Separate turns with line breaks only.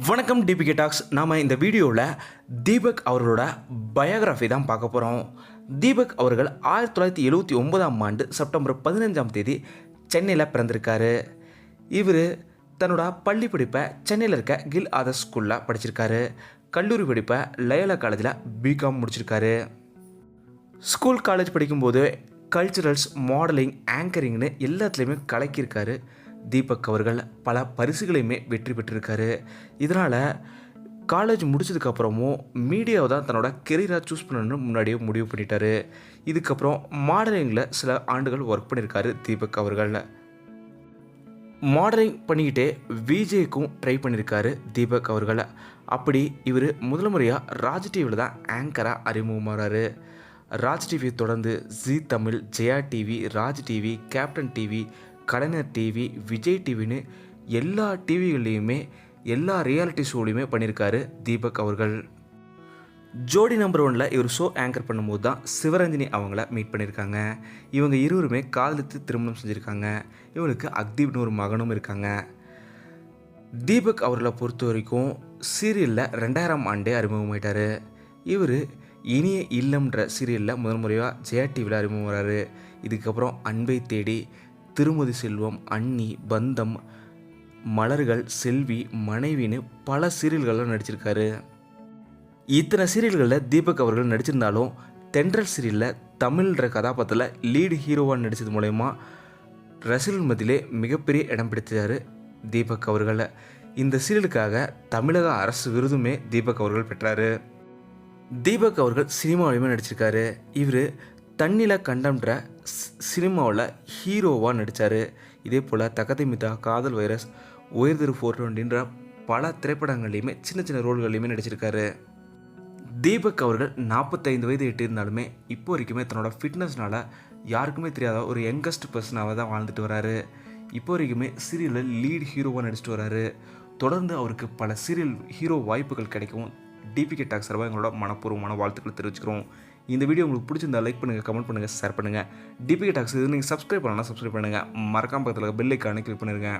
வணக்கம் DPK tax நாம் இந்த வீடியோவில் தீபக் அவர்களோட பயோகிராஃபி தான் பார்க்க போகிறோம் தீபக் அவர்கள் ஆயிரத்தி தொள்ளாயிரத்தி எழுபத்தி ஒன்பதாம் ஆண்டு செப்டம்பர் பதினஞ்சாம் தேதி சென்னையில் பிறந்திருக்காரு. இவர் தன்னோட பள்ளி படிப்பை சென்னையில் இருக்க கில் ஆதர்ஸ் ஸ்கூலில் படிச்சிருக்காரு. கல்லூரி படிப்பை லயோலா காலேஜில் பிகாம் முடிச்சிருக்காரு. ஸ்கூல் காலேஜ் படிக்கும்போது கல்ச்சுரல்ஸ் மாடலிங் ஆங்கரிங்னு எல்லாத்துலேயுமே கலக்கியிருக்காரு. தீபக் அவர்கள் பல பரிசுகளையுமே வெற்றி பெற்றிருக்காரு. இதனால் காலேஜ் முடிச்சதுக்கப்புறமும் மீடியாவை தான் தன்னோட கெரியராக சூஸ் பண்ணணும்னு முன்னாடியே முடிவு பண்ணிட்டாரு. இதுக்கப்புறம் மாடலிங்கில் சில ஆண்டுகள் ஒர்க் பண்ணியிருக்காரு தீபக் அவர்கள். மாடலிங் பண்ணிக்கிட்டே விஜேக்கும் ட்ரை பண்ணியிருக்காரு தீபக் அவர்கள். அப்படி இவர் முதல் முறையாக ராஜ் டிவியில் தான் ஆங்கராக அறிமுகமாகிறாரு ராஜ் டிவியை தொடர்ந்து Zee Tamil Jaya TV Raj TV captain TV Kalaignar TV Vijay டிவின்னு எல்லா டிவிகள்லேயுமே எல்லா ரியாலிட்டி ஷோலையுமே பண்ணியிருக்காரு தீபக் அவர்கள். ஜோடி நம்பர் ஒனில் இவர் ஷோ ஆங்கர் பண்ணும்போது தான் சிவரஞ்சினி அவங்கள மீட் பண்ணியிருக்காங்க. இவங்க இருவருமே காதலித்து திருமணம் செஞ்சுருக்காங்க. இவங்களுக்கு அக்தீப்னு ஒரு மகனும் இருக்காங்க. தீபக் அவர்களை பொறுத்த வரைக்கும் சீரியலில் ரெண்டாயிரம் ஆண்டே அறிமுகமாயிட்டார். இவர் இனிய இல்லம்ன்ற சீரியலில் முதல் முறையாக ஜெயா டிவியில் அறிமுகமாகிறாரு இதுக்கப்புறம் அன்பை தேடி திருமதி செல்வம் அன்னி பந்தம் மலர்கள் செல்வி மனைவின்னு பல சீரியல்களில் நடிச்சிருக்காரு. இத்தனை சீரியல்களில் தீபக் அவர்கள் நடிச்சிருந்தாலும் தென்றல் சீரியலில் தமிழ்ன்ற கதாபாத்திரத்தில் லீடு ஹீரோவாக நடித்தது மூலயமா ரசிகர்கள் மத்தியிலே மிகப்பெரிய இடம் பிடித்தார் தீபக் அவர்களை இந்த சீரியலுக்காக தமிழக அரசு விருதுமே தீபக் அவர்கள் பெற்றார். தீபக் அவர்கள் சினிமாவிலுமே நடிச்சிருக்காரு. இவர் தண்ணில கண்டம்ன்ற சினிமாவில் ஹீரோவாக நடித்தார் இதே போல் தகதிமிதா காதல் வைரஸ் உயர்திரு ஃபோர் டுவெண்ட்டின்ற பல திரைப்படங்கள்லையுமே சின்ன சின்ன ரோல்கள்லையுமே நடிச்சிருக்காரு. தீபக் அவர்கள் நாற்பத்தைந்து வயது எட்டு இருந்தாலுமே இப்போ வரைக்குமே தன்னோட ஃபிட்னஸ்னால யாருக்குமே தெரியாத ஒரு யங்கஸ்ட் பர்சனாக தான் வாழ்ந்துட்டு வராரு. இப்போ வரைக்குமே சீரியலில் லீட் ஹீரோவாக நடிச்சிட்டு வராரு. தொடர்ந்து அவருக்கு பல சீரியல் ஹீரோ வாய்ப்புகள் கிடைக்கவும் டிபிகே டாக் சார்பாக எங்களோட மனப்பூர்வமான வாழ்த்துக்களை தெரிவிச்சுக்கிறோம். இந்த வீடியோ உங்களுக்கு பிடிச்சிருந்தா லைக் பண்ணுங்கள் கமெண்ட் பண்ணுங்கள் ஷேர் பண்ணுங்கள் டிபிகே டாக்ஸ் இது நீங்கள் சப்ஸ்கிரைப் பண்ணலாம் சப்ஸ்கிரைப் பண்ணுங்கள் மறக்காம பக்கத்தில் பெல் ஐக்கானே கிளிக் பண்ணிருங்க.